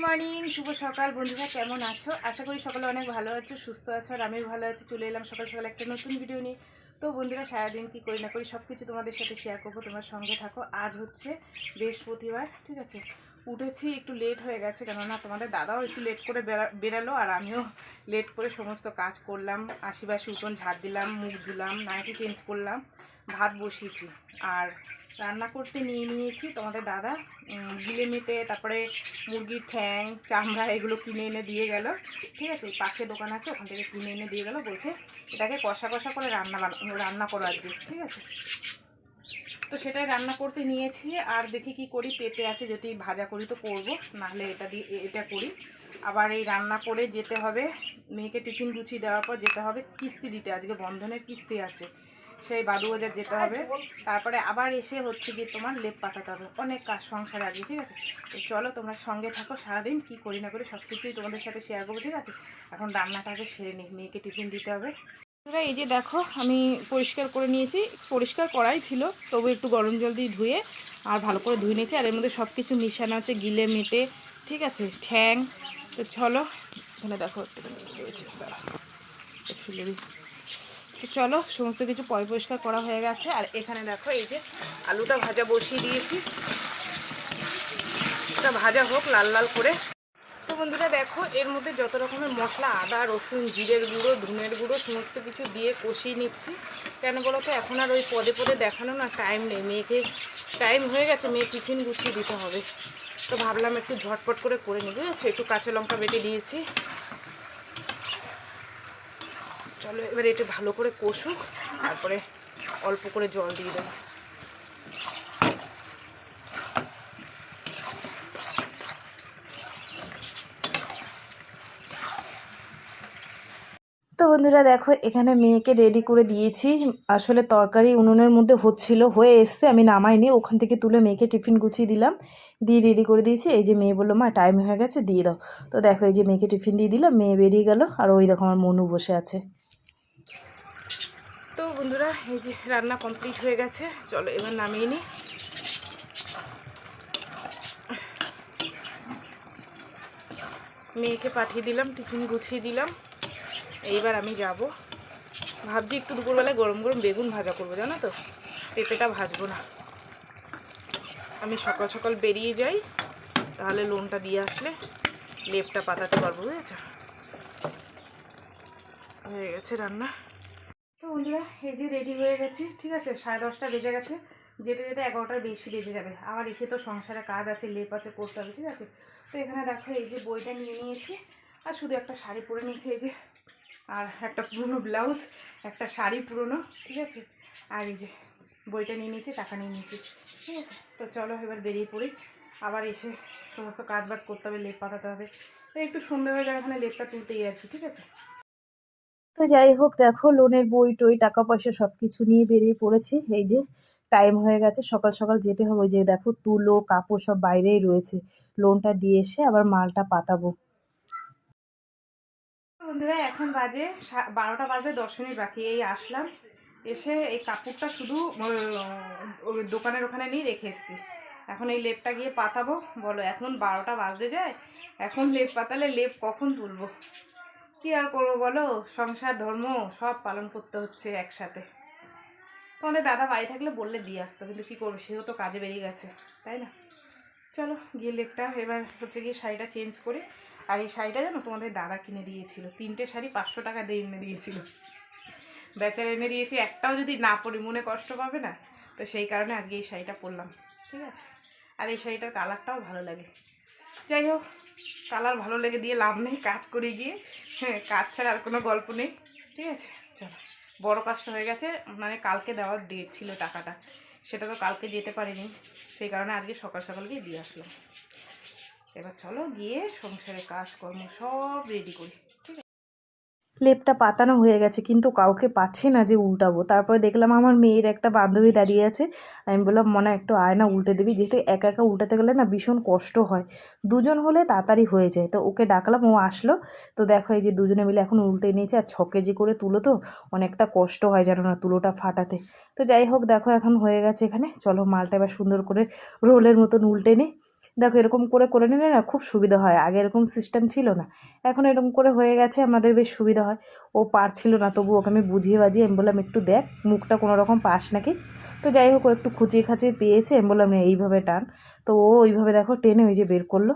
Morning, শুভ সকাল বন্ধুরা, কেমন আছো? আশা করি সকালে অনেক ভালো আছো, সুস্থ আছো, আর আমিও ভালো আছি। চলে এলাম সকাল সকাল একটা নতুন ভিডিও নিয়ে। তো বন্ধুরা, সারাদিন কি করি না করি সব কিছু তোমাদের সাথে শেয়ার করব, তোমার সঙ্গে থাকো। আজ হচ্ছে বৃহস্পতিবার, ঠিক আছে? উঠেছি, একটু লেট হয়ে গেছে, কেননা তোমাদের দাদাও একটু লেট করে বেরা- বেরালো, আর আমিও লেট করে সমস্ত কাজ করলাম। আশিবাসি উঠোন ঝাড় দিলাম, মুখ ধুলাম, নাইটি চেঞ্জ করলাম। ভাত বসিয়েছি। আর রান্না করতে নিয়ে নিয়েছি তোমাদের দাদা। গিলে মেটে, তারপরে মুরগির ঠ্যাং, চামড়া এগুলো কিনে এনে দিয়ে গেল। ঠিক আছে পাশে দোকান আছে, ওখান থেকে কিনে এনে দিয়ে গেল, বলছে এটাকে কষা কষা করে রান্না রান্না করো আজকে, ঠিক আছে? তো সেটাই রান্না করতে নিয়েছি, আর দেখি কি করি, পেঁপে আছে যদি ভাজা করি তো করব, নাহলে এটা দিয়ে, এটা করি। আবার এই রান্না করে যেতে হবে, মেয়েকে টিফিন গুছিয়ে দেওয়ার পর যেতে হবে, কিস্তি দিতে, আজকে বন্ধনের কিস্তি আছে। সেই বাদুবাজার যেতে হবে। তারপরে আবার এসে হচ্ছে গিয়ে তোমার লেপ পাতাতে হবে। অনেক কাজ সংসার আছে ঠিক আছে? তো চলো তোমরা সঙ্গে থাকো সারাদিন কী করি না করি সব কিছুই তোমাদের সাথে শেয়ার করব ঠিক আছে? এখন রান্নাটাকে সেরে নিই মেয়েকে টিফিন দিতে হবে। বন্ধুরা, এই যে দেখো আমি পরিষ্কার করে নিয়েছি। পরিষ্কার করাই ছিল তবু একটু গরম জল দিয়ে ধুয়ে আর ভালো করে ধুয়ে নিয়েছি। আর এর মধ্যে সব কিছু মিশানো আছে গিলে মেটে ঠিক আছে? ঠ্যাং। তো চলো এখানে দেখো একটুখানি রয়েছে। ফেলে দিই। চলো, সমস্ত কিছু পয় পরিষ্কার করা হয়ে গেছে। আর এখানে দেখো, এই যে আলুটা ভাজা বসিয়ে দিয়েছি। এটা ভাজা হোক, লাল লাল করে। তো বন্ধুরা দেখো, এর মধ্যে যত রকমের মশলা, আদা, রসুন, জিরের গুঁড়ো, ধনের গুঁড়ো, সমস্ত কিছু দিয়ে কষিয়ে নিচ্ছি। কেন বলো তো, এখন আর ওই পদে পদে দেখানো না টাইম নেই। মেয়েকে টাইম হয়ে গেছে, মেয়ে টিফিন গুছিয়ে দিতে হবে। তো ভাবলাম একটু ঝটপট করে করে নিই, বুঝেছ? একটু কাঁচা লঙ্কা বেটে দিয়েছি চলো, এবার এটা ভালো করে কষুক, তারপরে অল্প করে জল দিয়ে দেবো। তো বন্ধুরা, দেখো, এখানে মেয়েকে রেডি করে দিয়েছি। আসলে তরকারি উনুনের মধ্যে হচ্ছিল, হয়ে এসছে, আমি নামাইনি। ওখান থেকে তুলে মেয়েকে টিফিন গুছিয়ে দিলাম। দিয়ে রেডি করে দিয়েছি। এই যে মেয়ে বলল, মা টাইম হয়ে গেছে, দিয়ে দাও। তো দেখো, এই যে মেয়েকে টিফিন দিয়ে দিলাম, মেয়ে বেরিয়ে গেল। আর ওই দেখো, আমার মনু বসে আছে। তো বন্ধুরা, এই যে রান্না কমপ্লিট হয়ে গেছে। চলো এবার নামিয়ে নিই মেয়েকে পাঠিয়ে দিলাম, টিফিন গুছিয়ে দিলাম। এইবার আমি যাব। ভাবছি একটু দুপুরবেলায় গরম গরম বেগুন ভাজা করব, জানো তো? পেঁপেটা ভাজবো না। আমি সকাল সকাল বেরিয়ে যাই, তাহলে লোনটা দিয়ে আসলে লেপটা পাতাতে পারব, বুঝেছ? হয়ে গেছে রান্না। বন্ধুরা এই যে রেডি হয়ে গেছি, ঠিক আছে? সাড়ে দশটা বেজে গেছে, যেতে যেতে এগারোটার বেশি বেজে যাবে। আবার এসে তো সংসারে কাজ আছে, লেপ আছে, করতে হবে, ঠিক আছে? তো এখানে দেখো, এই যে বইটা নিয়ে নিয়েছি, আর শুধু একটা শাড়ি পরে নিয়েছি, এই যে, আর একটা পুরনো ব্লাউজ, একটা শাড়ি পুরনো, ঠিক আছে? আর এই যে বইটা নিয়ে নিয়েছি, টাকা নিয়ে নিয়েছি, ঠিক আছে? তো চলো এবার বেরিয়ে পড়ি। আবার এসে সমস্ত কাজ বাজ করতে হবে, লেপ পাতাতে হবে। তো একটু সন্ধ্যে যায় ওখানে লেপটা তুলতেই আর কি, ঠিক আছে? তো যাই হোক, দেখো লোনের বই টই টাকা পয়সা সব কিছু নিয়ে বেরিয়ে পড়েছি। এই যে টাইম হয়ে গেছে, সকাল সকাল যেতে হবে। যে দেখো তুলো, কাপড় সব বাইরেই রয়েছে। লোনটা দিয়ে এসে আবার মালটা পাতাবো। বন্ধুরা, এখন বাজে বারোটা বাজে দশ মিনিট বাকি, এই আসলাম। এসে এই কাপড়টা শুধু দোকানের ওখানে নিয়ে রেখে এসেছি। এখন এই লেপটা গিয়ে পাতাবো। বলো, এখন বারোটা বাজতে যায়। এখন লেপ পাতালে লেপ কখন তুলবো? কি আর করব বলো? সংসার, ধর্ম, সব পালন করতে হচ্ছে একসাথে। তোমাদের দাদা বাড়ি থাকলে বললে দিয়ে আসতো, কিন্তু কী করব? সেও তো কাজে বেরিয়ে গেছে, তাই না? চলো, গিয়ে লেপটা, এবার হচ্ছে গিয়ে শাড়িটা চেঞ্জ করে, আর এই শাড়িটা জানো তোমাদের দাদা কিনে দিয়েছিল। তিনটে শাড়ি পাঁচশো টাকা দিয়ে এনে দিয়েছিল। বেচারা এনে দিয়েছি, একটাও যদি না পরি, মনে কষ্ট পাবে না? তো সেই কারণে আজকে এই শাড়িটা পরলাম, ঠিক আছে? আর এই শাড়িটার কালারটাও ভালো লাগে। যাই হোক কালার ভালো লেগে দিয়ে লাভ নেই, কাজ করে গিয়ে। হ্যাঁ কাজ ছাড়া আর কোনো গল্প নেই, ঠিক আছে? চলো, বড়ো কাজটা হয়ে গেছে মানে কালকে দেওয়ার ডেট ছিল টাকাটা। সেটা তো কালকে যেতে পারিনি, সেই কারণে আজকে সকাল সকাল গিয়ে দিয়ে আসলাম। এবার চলো গিয়ে সংসারের কাজকর্ম সব রেডি করি। লেপটা পাতানো হয়ে গেছে, কিন্তু কাউকে পাচ্ছে না যে উল্টাবো। তারপরে দেখলাম আমার মেয়ের একটা বান্ধবী দাঁড়িয়ে আছে। আমি বললাম, মনে, একটু আয়না উল্টে দিবি, যেহেতু একা একা উল্টাতে গেলে না ভীষণ কষ্ট হয়। দুজন হলে তাড়াতাড়ি হয়ে যায়। তো ওকে ডাকলাম, ও আসলো। তো দেখো, এই যে দুজনে মিলে এখন উল্টে নিয়েছে, আর ছ কেজি করে তুলো তো, অনেকটা কষ্ট হয় জানো না তুলোটা ফাটাতে। তো যাই হোক, দেখো, এখন হয়ে গেছে এখানে। চলো, মালটা এবার সুন্দর করে রোলের মতন উল্টে নিই দেখো এরকম করে করে নিলে না খুব সুবিধা হয়। আগে এরকম সিস্টেম ছিল না। এখন এরকম করে হয়ে গেছে আমাদের বেশ সুবিধা হয়। ও পারছিল না তবু ওকে আমি বুঝিয়ে বাজিয়ে আমি বললাম একটু দেখ মুখটা কোনো রকম পাস নাকি? তো যাই হোক ও একটু খুঁচিয়ে খাঁচিয়ে পেয়েছে আমি বললাম "নে, এইভাবে টান। তো ও ওইভাবে দেখো টেনে ওই যে বের করল।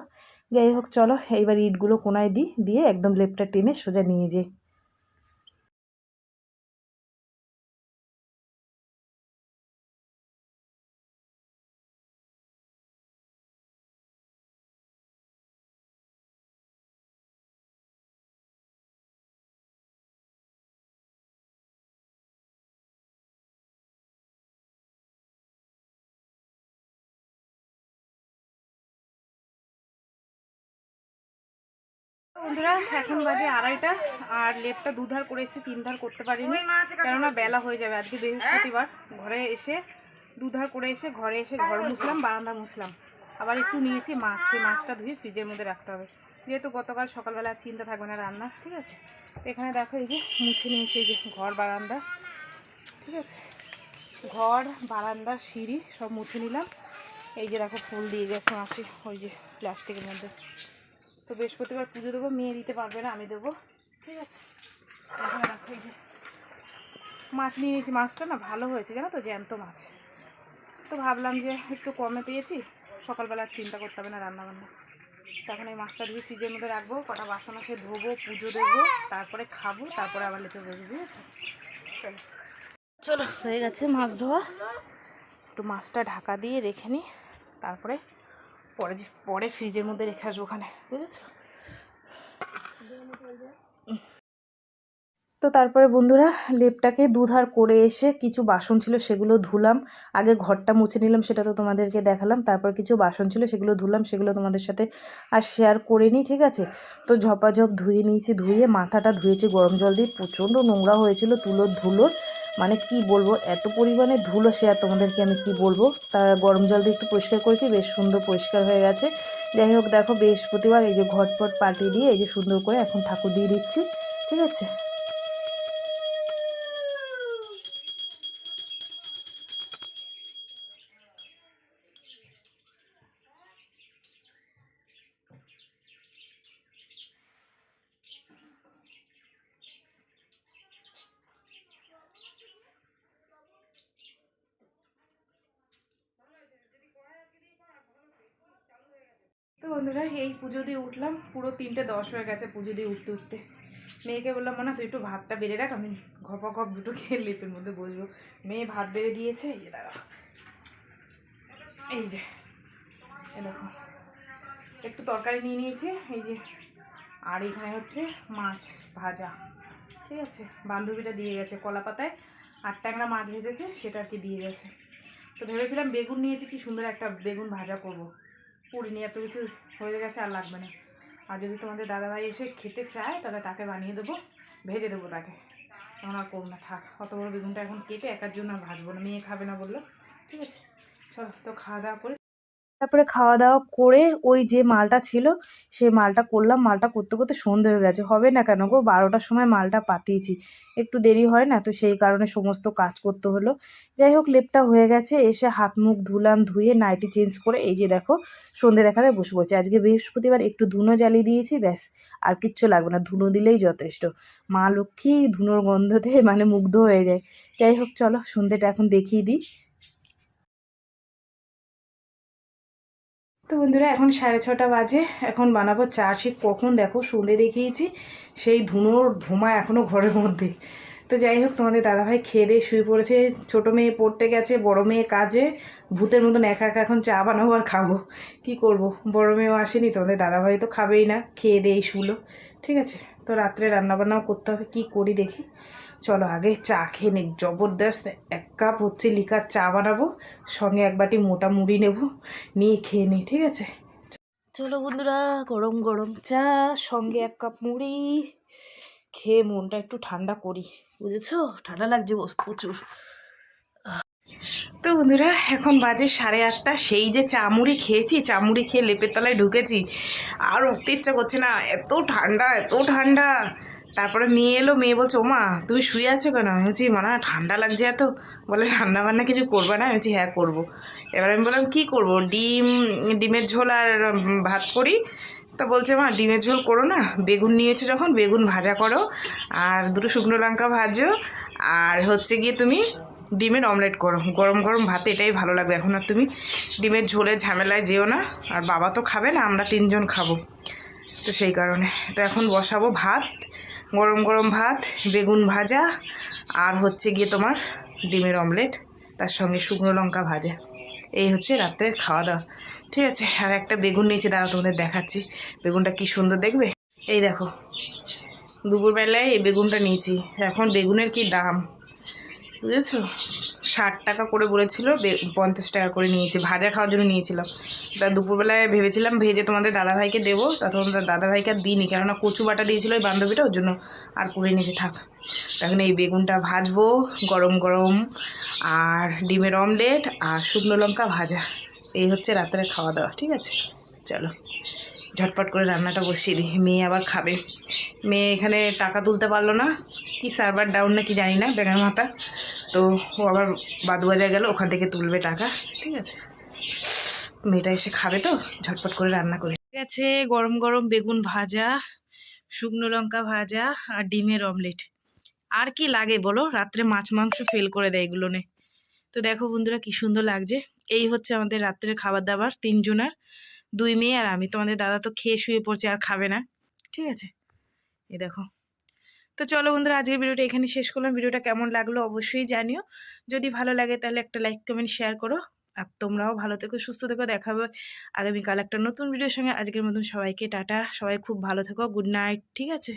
যাই হোক চলো এইবার ইটগুলো কোনায় দিই দিয়ে একদম লেপটা টেনে সোজা নিয়ে যাই বন্ধুরা এখন বাজে আড়াইটা আর লেপটা দুধার করে এসে তিন ধার করতে পারিনি। কেননা বেলা হয়ে যাবে আজকে বৃহস্পতিবার। ঘরে এসে দুধার করে এসে ঘরে এসে ঘর মুছলাম বারান্দা মুছলাম। আবার একটু নিয়েছি মাছ সেই মাছটা ধুয়ে ফ্রিজের মধ্যে রাখতে হবে। যেহেতু গতকাল সকালবেলা চিন্তা থাকবে না রান্না ঠিক আছে? এখানে দেখো এই যে মুছে নিয়েছি এই যে ঘর বারান্দা ঠিক আছে? ঘর বারান্দা সিঁড়ি সব মুছে নিলাম। এই যে দেখো ফুল দিয়ে গেছে মাসি ওই যে প্লাস্টিকের মধ্যে। তো বৃহস্পতিবার পুজো দেবো, মেয়ে দিতে পারবে না, আমি দেবো। ঠিক আছে? মাছ নিয়ে নিয়েছি। মাছটা না ভালো হয়েছে, জানো তো, জ্যান্ত মাছ। তো ভাবলাম যে একটু কমে পেয়েছি, সকালবেলা চিন্তা করতে হবে না রান্নাবান্না। তখন এই মাছটা ধুয়ে ফ্রিজের মধ্যে রাখব, কটা বাসন আছে, ধোবো, পুজো দেবো, তারপরে খাব, তারপরে আবার লেপে বসবো বুঝেছ চলো। চলো, হয়ে গেছে মাছ ধোয়া। একটু মাছটা ঢাকা দিয়ে রেখে নিই তারপরে পরে যে, পরে ফ্রিজের মধ্যে রেখে আসব ওখানে, বুঝেছ? তো তারপরে বন্ধুরা, লেপটাকে দুধার করে এসে কিছু বাসন ছিল সেগুলো ধুলাম। আগে ঘরটা মুছে নিলাম, সেটা তো তোমাদেরকে দেখালাম। তারপর কিছু বাসন ছিল সেগুলো ধুলাম, সেগুলো তোমাদের সাথে আর শেয়ার করে নিই, ঠিক আছে? তো ঝপাঝপ ধুয়ে নিয়েছি, ধুয়ে মাথাটা ধুয়েছি, গরম জল দিয়ে প্রচণ্ড নোংরা হয়েছিল, তুলোর ধুলোর। মানে কি বলব, এত পরিমাণে ধুলো সে আর তোমাদেরকে আমি কি বলব? তা গরম জল দিয়ে একটু পরিষ্কার করেছি, বেশ সুন্দর পরিষ্কার হয়ে গেছে। যাই হোক, দেখো বৃহস্পতিবার এই যে ঘটপট পাল্টে দিয়ে এই যে সুন্দর করে এখন ঠাকুর দিয়ে দিচ্ছি, ঠিক আছে? তো বন্ধুরা, এই পুজো দিয়ে উঠলাম। পুরো তিনটে দশ হয়ে গেছে পুজো দিয়ে উঠতে উঠতে। মেয়েকে বললাম না তুই একটু ভাতটা বেড়ে রাখ, আমি ঘপা ঘপ দুটো খেয়ে লেপের মধ্যে বসবো। মেয়ে ভাত বেড়ে দিয়েছে, এই দাঁড়া। এই যে এ দেখো। একটু তরকারি নিয়ে নিয়েছি, এই যে। আর এখানে হচ্ছে মাছ ভাজা, ঠিক আছে? বান্ধবীটা দিয়ে গেছে কলা পাতায়। আর ট্যাংরা মাছ ভেজেছে, সেটা আর কি দিয়ে গেছে। তো ভেবেছিলাম বেগুন নিয়েছি, কি সুন্দর একটা বেগুন ভাজা করব। পুরিনি এত কিছু হয়ে গেছে আর লাগবে না। আর যদি তোমাদের দাদাভাই এসে খেতে চায়, তাহলে তাকে বানিয়ে দেবো, ভেজে দেবো তাকে। তখন আর করব না, থাক, অত বড় বেগুনটা এখন কেটে একার জন্য আর ভাজবো না, মেয়ে খাবে না বলল। ঠিক আছে, চলো, তো খাওয়া দাওয়া করে তারপরে খাওয়া দাওয়া করে ওই যে মালটা ছিল, সেই মালটা করলাম। মালটা করতে করতে সন্ধে হয়ে গেছে। হবে না কেন গো? বারোটার সময় মালটা পাতিয়েছি একটু দেরি হয় না? তো সেই কারণে সমস্ত কাজ করতে হলো। যাই হোক, লেপটা হয়ে গেছে। এসে হাত মুখ ধুলাম, ধুয়ে নাইটি চেঞ্জ করে এই যে দেখো, সন্ধে দেখাতে বসে পড়ছে। আজকে বৃহস্পতিবার একটু ধুনো জ্বালিয়ে দিয়েছি, ব্যাস। আর কিচ্ছু লাগবে না। ধুনো দিলেই যথেষ্ট। মা লক্ষ্মী ধুনোর গন্ধতে মানে মুগ্ধ হয়ে যায়। যাই হোক, চলো সন্ধেটা এখন দেখিয়ে দিই। তো বন্ধুরা, এখন সাড়ে ছটা বাজে। এখন বানাবো চা সে কখন দেখো, সন্ধে দেখিয়েছি। সেই ধুনোর ধোঁয়া এখনও ঘরের মধ্যে। তো যাই হোক, তোমাদের দাদাভাই খেয়ে দিয়ে শুয়ে পড়েছে। ছোটো মেয়ে পড়তে গেছে, বড় মেয়ে কাজে। ভূতের মতন একা একা এখন চা বানাবো আর খাব। কি করব? বড় মেয়েও আসেনি, তোমাদের দাদাভাই তো খাবেই না। খেয়ে দিয়েই শুলো। ঠিক আছে, তো রাত্রে রান্নাবান্নাও করতে হবে। কি করি দেখি। চলো আগে চা খেয়ে নিক। জবরদস্ত এক কাপ হচ্ছে লিকার চা বানাবো, সঙ্গে এক বাটি মোটা মুড়ি নেব, নিয়ে খেয়ে নিই ঠিক আছে? চলো বন্ধুরা, গরম গরম চা, সঙ্গে এক কাপ মুড়ি, খেয়ে মনটা একটু ঠান্ডা করি, বুঝেছ? ঠান্ডা লাগছে প্রচুর। তো বন্ধুরা, এখন বাজে সাড়ে আটটা, সেই যে চামুড়ি খেয়েছি চামুড়ি খেয়ে লেপের তলায় ঢুকেছি, আর উঠতে ইচ্ছা করছে না, এত ঠান্ডা এত ঠান্ডা। তারপরে মেয়ে এলো, মেয়ে বলছে, ওমা, তুমি শুয়ে আছো কেন? আমি বলছি মানা ঠান্ডা লাগছে এত। বলে রান্না বান্না কিছু করবে না। আমি বলছি হ্যাঁ করব। এবার আমি বললাম, কী করব? ডিম, ডিমের ঝোল আর ভাত করি। তা বলছে, মা, ডিমের ঝোল করো না। বেগুন নিয়েছো যখন, বেগুন ভাজা করো। আর দুটো শুকনো লঙ্কা ভাজো। আর হচ্ছে গিয়ে তুমি ডিমের অমলেট করো। গরম গরম ভাতে এটাই ভালো লাগবে। এখন আর তুমি ডিমের ঝোলে ঝামেলায় যেও না। আর বাবা তো খাবে না, আমরা তিনজন খাব। তো সেই কারণে। তো এখন বসাবো ভাত। গরম গরম ভাত, বেগুন ভাজা আর হচ্ছে গিয়ে তোমার ডিমের অমলেট, তার সঙ্গে শুকনো লঙ্কা ভাজা। এই হচ্ছে রাত্রের খাওয়া দাওয়া। ঠিক আছে, আর একটা বেগুন নিয়েছি দাঁড়া তোমাদের দেখাচ্ছি। বেগুনটা কি সুন্দর দেখবে? এই দেখো, দুপুরবেলায় এই বেগুনটা নিয়েছি। এখন বেগুনের কি দাম? বুঝেছ? ষাট টাকা করে বলেছিল পঞ্চাশ টাকা করে নিয়েছি, ভাজা খাওয়ার জন্য নিয়েছিলাম তা দুপুরবেলায় ভেবেছিলাম, ভেজে তোমাদের দাদাভাইকে দেবো, তা তোমাদের দাদাভাইকে আর দিইনি, কেননা কচু বাটা দিয়েছিল ওই বান্ধবীটা, ওর জন্য আর করে নিয়েছে, থাক। তখন এই বেগুনটা ভাজবো, গরম গরম, আর ডিমের অমলেট, আর শুকনো লঙ্কা ভাজা। এই হচ্ছে রাত্রে খাওয়া দাওয়া, ঠিক আছে? চলো। ঝটপট করে রান্নাটা বসিয়ে দিই। মেয়ে আবার খাবে। মেয়ে এখানে টাকা তুলতে পারল না। কি সার্ভার ডাউন না কি জানি না ব্যাঙের মাথা। তো ও আবার বাদুবাজার গেল, ওখান থেকে তুলবে টাকা। ঠিক আছে। মেয়েটা এসে খাবে তো, ঝটপট করে রান্না করি। ঠিক আছে, গরম গরম বেগুন ভাজা, শুকনো লঙ্কা ভাজা আর ডিমের অমলেট আর কি লাগে বলো? রাত্রে মাছ মাংস ফেল করে দেয় এগুলো নে। তো দেখো বন্ধুরা কি সুন্দর লাগছে। এই হচ্ছে আমাদের রাত্রের খাবার দাবার, তিনজনার। দুই মেয়ে আর আমি। তোমাদের দাদা তো খেয়ে শুয়ে পড়ছে আর খাবে না। ঠিক আছে? এই দেখো। তো চলো বন্ধুরা, আজকের ভিডিওটা এখানে শেষ করলাম। ভিডিওটা কেমন লাগল অবশ্যই জানিও। যদি ভালো লাগে তাহলে একটা লাইক, কমেন্ট শেয়ার করো। আর তোমরাও ভালো থেকো, সুস্থ থেকো। দেখাবে আগামীকাল একটা নতুন ভিডিওর সঙ্গে। আজকের মতন সবাইকে টাটা। সবাই খুব ভালো থেকো। গুড নাইট ঠিক আছে?